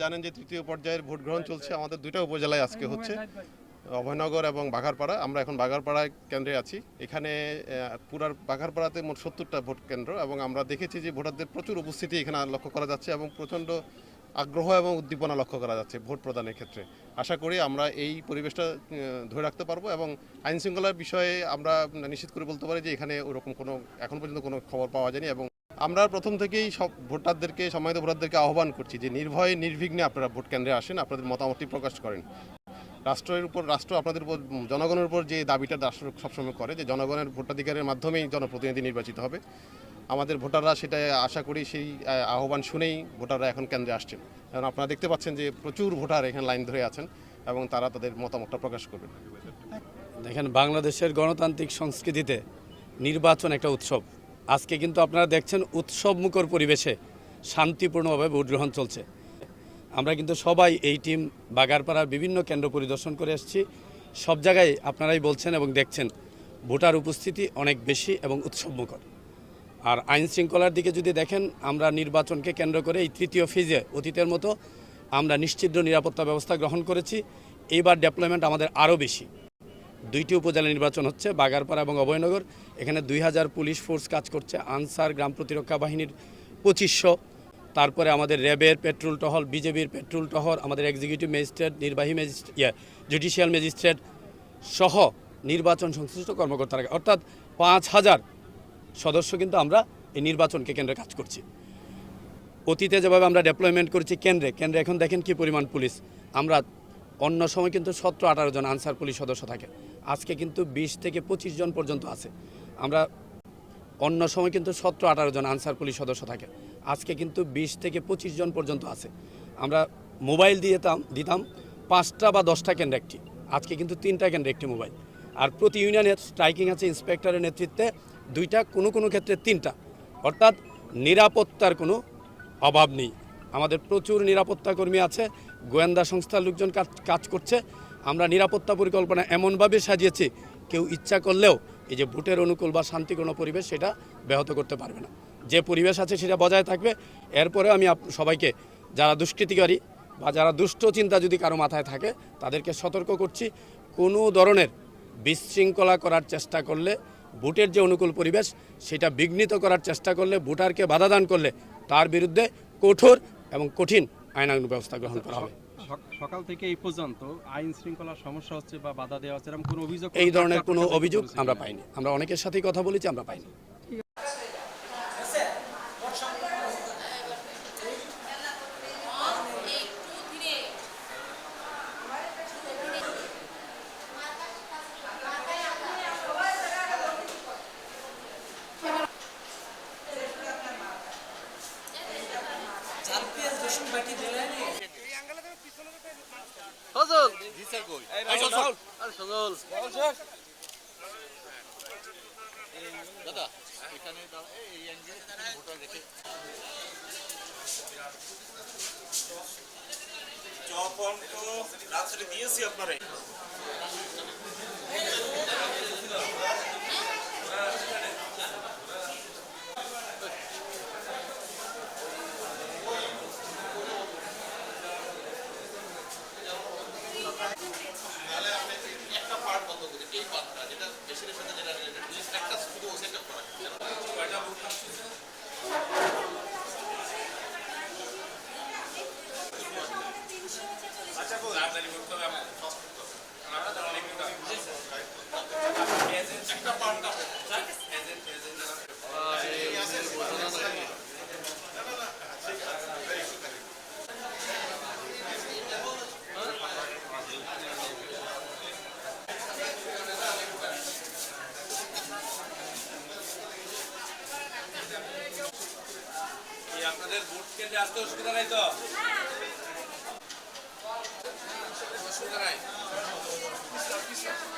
জানেন যে তৃতীয় পর্যায়ের ভোট গ্রহণ চলছে আমাদের দুইটা উপজেলায় আজকে হচ্ছে। অভয়নগর এবং বাঘারপাড়া। আমরা এখন বাঘারপাড়ায় কেন্দ্রে আছি। এখানে পুরার বাঘারপাড়াতে মোট সত্তরটা ভোট কেন্দ্র এবং আমরা দেখেছি যে ভোটারদের প্রচুর উপস্থিতি এখানে লক্ষ্য করা যাচ্ছে এবং প্রচণ্ড আগ্রহ এবং উদ্দীপনা লক্ষ্য করা যাচ্ছে ভোট প্রদানের ক্ষেত্রে। আশা করি আমরা এই পরিবেশটা ধরে রাখতে পারব এবং আইন শৃঙ্খলার বিষয়ে আমরা নিশ্চিত করে বলতে পারি যে এখানে ওরকম কোনো এখন পর্যন্ত কোনো খবর পাওয়া যায়নি এবং আমরা প্রথম থেকেই সব ভোটারদেরকে, সম্মানিত ভোটারদেরকে আহ্বান করছি যে নির্ভয়ে, নির্বিঘ্নে আপনারা ভোট কেন্দ্রে আসেন, আপনাদের মতামতটি প্রকাশ করেন। রাষ্ট্রের উপর, রাষ্ট্র আপনাদের উপর, জনগণের উপর যে দাবিটা রাষ্ট্র সবসময় করে, যে জনগণের ভোটাধিকারের মাধ্যমেই জনপ্রতিনিধি নির্বাচিত হবে, আমাদের ভোটাররা সেটা আশা করি সেই আহ্বান শুনেই ভোটাররা এখন কেন্দ্রে আসছেন। কারণ আপনারা দেখতে পাচ্ছেন যে প্রচুর ভোটার এখানে লাইন ধরে আছেন এবং তারা তাদের মতামতটা প্রকাশ করবেন। দেখেন, বাংলাদেশের গণতান্ত্রিক সংস্কৃতিতে নির্বাচন একটা উৎসব। আজকে কিন্তু আপনারা দেখছেন উৎসব মুখর পরিবেশে শান্তিপূর্ণভাবে ভোট গ্রহণ চলছে। আমরা কিন্তু সবাই এই টিম বাগারপাড়ার বিভিন্ন কেন্দ্র পরিদর্শন করে এসেছি। সব জায়গায় আপনারাই বলছেন এবং দেখছেন, ভোটার উপস্থিতি অনেক বেশি এবং উৎসব মুখর আর আইন শৃঙ্খলার দিকে যদি দেখেন, আমরা নির্বাচনকে কেন্দ্র করে এই তৃতীয় ফেজে অতীতের মতো আমরা নিশ্চিদ্র নিরাপত্তা ব্যবস্থা গ্রহণ করেছি। এইবার ডেভেলপমেন্ট আমাদের আরও বেশি। দুইটি উপজেলা নির্বাচন হচ্ছে, বাগারপাড়া এবং অভয়নগর। এখানে দুই হাজার পুলিশ ফোর্স কাজ করছে, আনসার গ্রাম প্রতিরক্ষা বাহিনীর পঁচিশশো। তারপরে আমাদের র্যাবের পেট্রোল টহল, বিজেপির পেট্রোল টহল, আমাদের এক্সিকিউটিভ ম্যাজিস্ট্রেট নির্বাহী ম্যাজিস্ট্রেট ইয়ে জুডিশিয়াল ম্যাজিস্ট্রেট সহ নির্বাচন সংশ্লিষ্ট কর্মকর্তারা। অর্থাৎ পাঁচ হাজার সদস্য কিন্তু আমরা এই নির্বাচনকে কেন্দ্রে কাজ করছি। অতীতে যেভাবে আমরা ডেপ্লয়মেন্ট করেছি কেন্দ্রে কেন্দ্রে এখন দেখেন কি পরিমাণ পুলিশ। আমরা অন্য সময় কিন্তু সতেরো আঠারো জন আনসার পুলিশ সদস্য থাকে। আজকে কিন্তু বিশ থেকে পঁচিশ জন পর্যন্ত আছে। আমরা অন্য সময় কিন্তু সতেরো, আঠারো জন আনসার পুলিশ সদস্য থাকে। আজকে কিন্তু বিশ থেকে পঁচিশ জন পর্যন্ত আছে। আমরা মোবাইল দিতাম দিতাম পাঁচটা বা দশটা কেন্দ্রে একটি। আজকে কিন্তু তিনটা কেন্দ্রে একটি মোবাইল। আর প্রতি ইউনিয়নের স্ট্রাইকিং আছে, ইন্সপেক্টরের নেতৃত্বে দুইটা, কোনো কোনো ক্ষেত্রে তিনটা। অর্থাৎ নিরাপত্তার কোনো অভাব নেই। আমাদের প্রচুর নিরাপত্তা কর্মী আছে, গোয়েন্দা সংস্থার লোকজন কাজ কাজ করছে। আমরা নিরাপত্তা পরিকল্পনা এমনভাবে সাজিয়েছি, কেউ ইচ্ছা করলেও এই যে ভোটের অনুকূল বা শান্তিপূর্ণ পরিবেশ সেটা ব্যাহত করতে পারবে না। যে পরিবেশ আছে সেটা বজায় থাকবে। এরপরে আমি সবাইকে, যারা দুষ্কৃতিকারী বা যারা দুষ্ট চিন্তা যদি কারও মাথায় থাকে, তাদেরকে সতর্ক করছি। কোনো ধরনের বিশৃঙ্খলা করার চেষ্টা করলে, ভোটের যে অনুকূল পরিবেশ, সেটা বিঘ্নিত করার চেষ্টা করলে, ভোটারকে বাধাদান করলে, তার বিরুদ্ধে কঠোর এবং কঠিন আইনানুগ ব্যবস্থা গ্রহণ করা হবে। সকাল থেকে এই পর্যন্ত আইন শৃঙ্খলার সমস্যা হচ্ছে বা বাধা দেওয়া হচ্ছে এরকম কোনো অভিযোগ এই ধরনের কোনো অভিযোগ আমরা পাইনি। আমরা অনেকের সাথেই কথা বলেছি আমরা পাইনি। সজল। এই সজল আরে সজল। দাদা এখানে দাও। এই অ্যাঙ্গেলে ভোটার রেখে একটা এই যেটা মেশিনের সাথে যেটা related, just একটা শুধু সেটআপ করা কয়টা ভোট একটা আপনাদের ভোট কেন্দ্রে আসতে অসুবিধা নাই তো? হ্যাঁ। অসুবিধা নাই? হ্যাঁ।